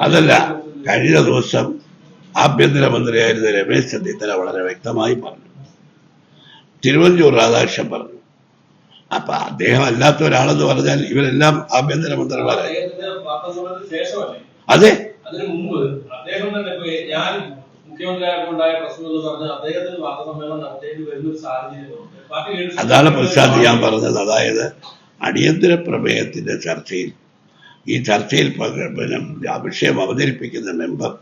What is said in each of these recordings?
അതല്ല കഴിഞ്ഞ ദിവസം ആഭ്യന്തരമന്ത്രിയായിരുന്ന രമേശ് ചെന്നിത്തല വളരെ വ്യക്തമായി പറഞ്ഞു. തിരുവഞ്ചൂർ രാധാകൃഷ്ണൻ പറഞ്ഞു. അപ്പൊ അദ്ദേഹം അല്ലാത്ത ഒരാളെന്ന് പറഞ്ഞാൽ ഇവരെല്ലാം ആഭ്യന്തരമന്ത്രിമാരായി മന്ത്രിമാരായി. അതെ. അതിനു മുമ്പ് അദ്ദേഹം തന്നെ ഞാൻ പ്രശ്നം എന്ന് പറഞ്ഞാൽ അദ്ദേഹത്തിന് വാർത്താസമ്മേളനം നടത്തേണ്ടി വരുന്ന ഒരു സാഹചര്യമുണ്ട് അതാണ് പ്രശാന്ത് ഞാൻ പറഞ്ഞത്. അതായത് അടിയന്തര പ്രമേയത്തിന്റെ ചർച്ചയിൽ ഈ ചർച്ചയിൽ പിന്നെ ആ വിഷയം അവതരിപ്പിക്കുന്ന മെമ്പർ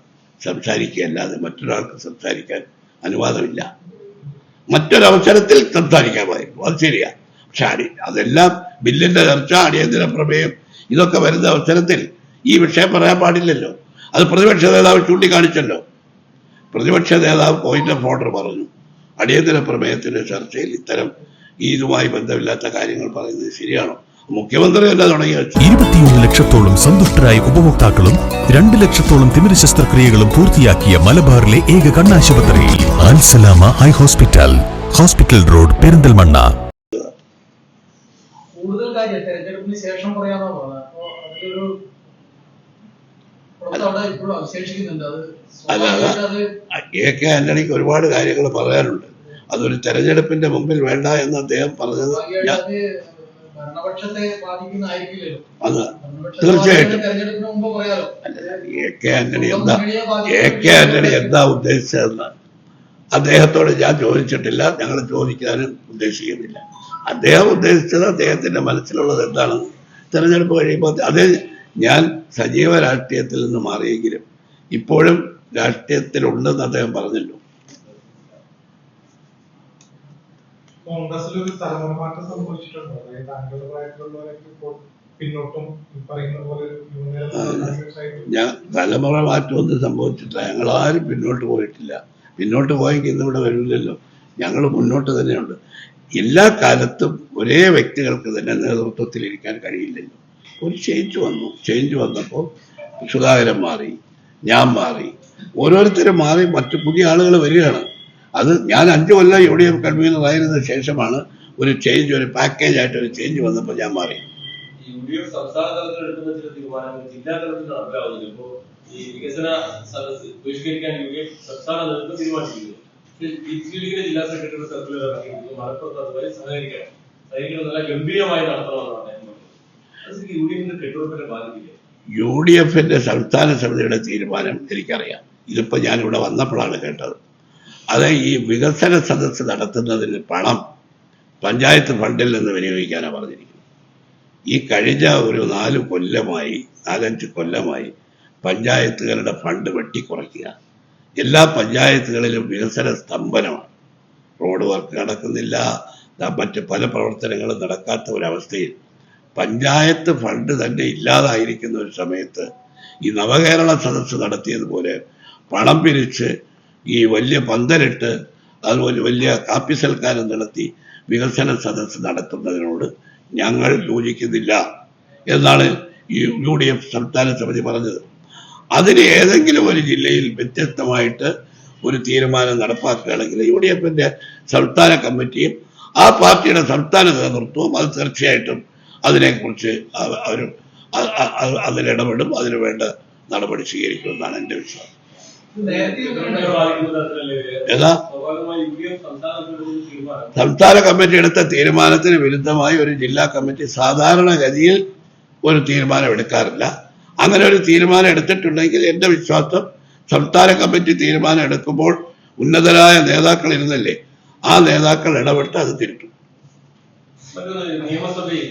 സംസാരിക്കുകയല്ലാതെ മറ്റൊരാൾക്ക് സംസാരിക്കാൻ അനുവാദമില്ല. മറ്റൊരവസരത്തിൽ സംസാരിക്കാമായിരുന്നു അത് ശരിയാ. പക്ഷെ അടി അതെല്ലാം ബില്ലിന്റെ ചർച്ച അടിയന്തര പ്രമേയം ഇതൊക്കെ വരുന്ന അവസരത്തിൽ ഈ വിഷയം പറയാൻ പാടില്ലല്ലോ. അത് പ്രതിപക്ഷ നേതാവ് ചൂണ്ടിക്കാണിച്ചല്ലോ. പ്രതിപക്ഷ നേതാവ് പോയിന്റ് ഓഫ് ഓർഡർ പറഞ്ഞു. അടിയന്തര പ്രമേയത്തിന്റെ ചർച്ചയിൽ ഇത്തരം ഇതുമായി ബന്ധമില്ലാത്ത കാര്യങ്ങൾ പറയുന്നത് ശരിയാണോ? മുഖ്യമന്ത്രിയല്ല തുടങ്ങി ഇരുപത്തിയൊന്ന് ലക്ഷത്തോളം സന്തുഷ്ടരായ ഉപഭോക്താക്കളും രണ്ട് ലക്ഷത്തോളം തിമിര ശസ്ത്രക്രിയകളും പൂർത്തിയാക്കിയ മലബാറിലെ ഏക കണ്ണാശുപത്രി Al Salama eye hospital hospital road Perinthalmanna. കൂടുതൽ കാര്യം തെരഞ്ഞെടുപ്പിന് ശേഷം പറയാന്നാ പറഞ്ഞത്. അപ്പൊ അതിലൊരു എ കെ ആന്റണിക്ക് ഒരുപാട് കാര്യങ്ങൾ പറയാനുണ്ട്. അതൊരു തെരഞ്ഞെടുപ്പിന്റെ മുമ്പിൽ വേണ്ട എന്ന് അദ്ദേഹം പറഞ്ഞത് അത് തീർച്ചയായിട്ടും. ബാധിക്കുന്ന തെരഞ്ഞെടുപ്പിന് മുമ്പ് പറയാലോ? എ കെ ആന്റണി എന്താ എ കെ ആന്റണി എന്താ ഉദ്ദേശിച്ചതെന്ന് അദ്ദേഹത്തോട് ഞാൻ ചോദിച്ചിട്ടില്ല. ഞങ്ങൾ ചോദിക്കാനും ഉദ്ദേശിക്കുന്നില്ല. അദ്ദേഹം ഉദ്ദേശിച്ചത് അദ്ദേഹത്തിന്റെ മനസ്സിലുള്ളത് എന്താണെന്ന് തെരഞ്ഞെടുപ്പ് കഴിയുമ്പോൾ അതേ ഞാൻ സജീവ രാഷ്ട്രീയത്തിൽ നിന്ന് മാറിയെങ്കിലും ഇപ്പോഴും രാഷ്ട്രീയത്തിലുണ്ടെന്ന് അദ്ദേഹം പറഞ്ഞല്ലോ. കോൺഗ്രസിൽ ഒരു തലമുറ മാറ്റം സംഭവിച്ചിട്ടുണ്ടോ? അതായത് താങ്കളുടെ പ്രായത്തിലുള്ളവരൊക്കെ ഇപ്പോൾ പിന്നോട്ടും പറയുന്ന പോലെ ഞാൻ തലമുറ മാറ്റമൊന്നും സംഭവിച്ചിട്ടില്ല. ഞങ്ങൾ ആരും പിന്നോട്ട് പോയിട്ടില്ല. പിന്നോട്ട് പോയെങ്കിൽ ഇന്നിവിടെ വരില്ലല്ലോ. ഞങ്ങൾ മുന്നോട്ട് തന്നെയുണ്ട്. എല്ലാ കാലത്തും ഒരേ വ്യക്തികൾക്ക് തന്നെ നേതൃത്വത്തിൽ ഇരിക്കാൻ കഴിയില്ലല്ലോ. ഒരു ചേഞ്ച് വന്നു. ചേഞ്ച് വന്നപ്പോൾ സുധാകരൻ മാറി ഞാൻ മാറി. ഓരോരുത്തരും മാറി മറ്റു പുതിയ ആളുകൾ വരികയാണ്. അത് ഞാൻ അഞ്ചു കൊല്ലം യു ഡി എഫ് കൺവീനർ ആയിരുന്ന ശേഷമാണ് ഒരു ചേഞ്ച് ഒരു പാക്കേജ് ആയിട്ട് ഒരു ചേഞ്ച് വന്നപ്പോൾ ഞാൻ മാറി. യു ഡി എഫിന്റെ സംസ്ഥാന സമിതിയുടെ തീരുമാനം എനിക്കറിയാം. ഇതിപ്പോ ഞാനിവിടെ വന്നപ്പോഴാണ് കേട്ടത്. അത് ഈ വികസന സദസ്സ് നടത്തുന്നതിന് പണം പഞ്ചായത്ത് ഫണ്ടിൽ നിന്ന് വിനിയോഗിക്കാനാണ് പറഞ്ഞിരിക്കുന്നത്. ഈ കഴിഞ്ഞ ഒരു നാല് കൊല്ലമായി നാലഞ്ച് കൊല്ലമായി പഞ്ചായത്തുകളുടെ ഫണ്ട് വെട്ടിക്കുറയ്ക്കുക. എല്ലാ പഞ്ചായത്തുകളിലും വികസന സ്തംഭനമാണ്. റോഡ് വർക്ക് നടക്കുന്നില്ല. മറ്റ് പല പ്രവർത്തനങ്ങളും നടക്കാത്ത ഒരവസ്ഥയിൽ പഞ്ചായത്ത് ഫണ്ട് തന്നെ ഇല്ലാതായിരിക്കുന്ന ഒരു സമയത്ത് ഈ നവകേരള സദസ്സ് നടത്തിയതുപോലെ പണം പിരിച്ച് ഈ വലിയ പന്തലിട്ട് അതുപോലെ വലിയ കാപ്പി സൽക്കാരം നടത്തി വികസന സദസ് നടത്തുന്നതിനോട് ഞങ്ങൾ യോജിക്കുന്നില്ല എന്നാണ് യു ഡി എഫ് സംസ്ഥാന സമിതി പറഞ്ഞത്. അതിന് ഏതെങ്കിലും ഒരു ജില്ലയിൽ വ്യത്യസ്തമായിട്ട് ഒരു തീരുമാനം നടപ്പാക്കുകയാണെങ്കിൽ യു ഡി എഫിന്റെ സംസ്ഥാന കമ്മിറ്റിയും ആ പാർട്ടിയുടെ സംസ്ഥാന നേതൃത്വവും അത് തീർച്ചയായിട്ടും അതിനെക്കുറിച്ച് അവ- അവർ അതിലിടപെടും. അതിനുവേണ്ട നടപടി സ്വീകരിക്കുമെന്നാണ് എന്റെ വിശ്വാസം. ഏതാ? സംസ്ഥാന കമ്മിറ്റി എടുത്ത തീരുമാനത്തിന് വിരുദ്ധമായി ഒരു ജില്ലാ കമ്മിറ്റി സാധാരണഗതിയിൽ ഒരു തീരുമാനം എടുക്കാറില്ല. അങ്ങനെ ഒരു തീരുമാനം എടുത്തിട്ടുണ്ടെങ്കിൽ എന്റെ വിശ്വാസം സംസ്ഥാന കമ്മിറ്റി തീരുമാനം എടുക്കുമ്പോൾ ഉന്നതരായ നേതാക്കൾ ഇരുന്നല്ലേ ആ നേതാക്കൾ ഇടപെട്ട് അത് തിരുത്തും. നിയമസഭയിൽ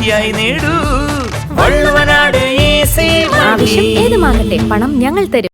ഈസിയായി നേടൂ. വള്ളുവനാട് ആവശ്യം ഏതുമാകട്ടെ പണം ഞങ്ങൾ തരും.